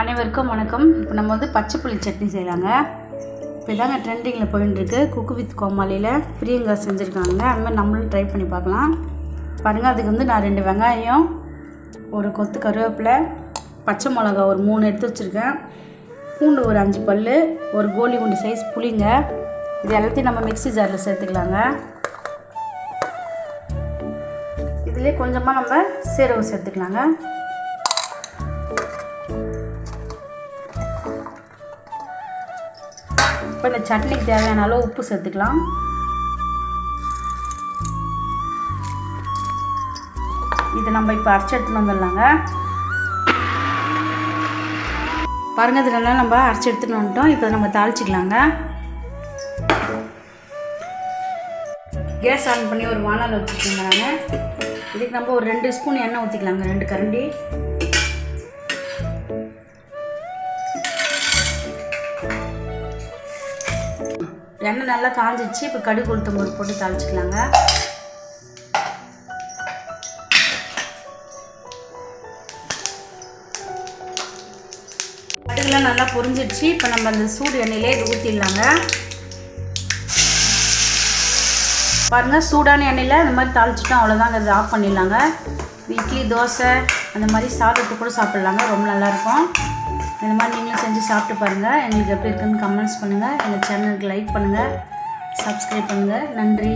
அனைவருக்கும் வணக்கம். இப்போ நம்ம வந்து பச்சை புளி சட்னி செய்யலாங்க. இப்போ தாங்க ட்ரெண்டிங்கில் போயிட்டுருக்கு குக்கு வித் கோமாளியில் பிரியங்கா செஞ்சுருக்காங்க. அதுமாதிரி நம்மளும் ட்ரை பண்ணி பார்க்கலாம். பாருங்கள் அதுக்கு வந்து நான் ரெண்டு வெங்காயம் ஒரு கொத்து கருவேப்பிலை பச்சை மிளகா ஒரு மூணு எடுத்து வச்சுருக்கேன். பூண்டு ஒரு அஞ்சு பல் ஒரு கோலி குண்டு சைஸ் புளிங்க. இது எல்லாத்தையும் நம்ம மிக்ஸி ஜாரில் சேர்த்துக்கலாங்க. இதுலேயே கொஞ்சமாக நம்ம சீரகம் சேர்த்துக்கலாங்க. இப்போ இந்த சட்னிக்கு தேவையான அளவு உப்பு சேர்த்துக்கலாம். இதை நம்ம இப்போ அரைச்சி எடுத்துன்னு வந்துடலாங்க. பாருங்க இதெல்லாம் நம்ம அரைச்சி எடுத்துன்னு வந்துட்டோம். இப்போ நம்ம தாளிச்சிக்கலாங்க. கேஸ் ஆன் பண்ணி ஒரு வானல் வச்சுருக்கேங்க நான். இதுக்கு நம்ம ஒரு ரெண்டு ஸ்பூன் எண்ணெய் ஊற்றிக்கலாங்க ரெண்டு கரண்டி. எண்ணெய் நல்லா காஞ்சிச்சு இப்போ கடுகு உளுத்தம் பருப்பு போட்டு தாளிச்சிக்கலாங்க. கடுகுலாம் நல்லா பொரிஞ்சிடுச்சு இப்போ நம்ம அந்த சூடு எண்ணெயிலே இது ஊற்றிடலாங்க பாருங்கள் சூடான எண்ணெயில் இந்த மாதிரி தாளிச்சிட்டோம். அவ்வளோதாங்க இது ஆஃப் பண்ணிடலாங்க. இட்லி தோசை அந்த மாதிரி சாதத்துக்கு கூட சாப்பிட்லாங்க. ரொம்ப நல்லாயிருக்கும் இந்த மாதிரி நீங்களும் செஞ்சு சாப்பிட்டு பாருங்கள் எங்களுக்கு எப்படி இருக்குன்னு கமெண்ட்ஸ் பண்ணுங்கள் எங்கள் சேனலுக்கு லைக் பண்ணுங்கள் சப்ஸ்கிரைப் பண்ணுங்கள் நன்றி.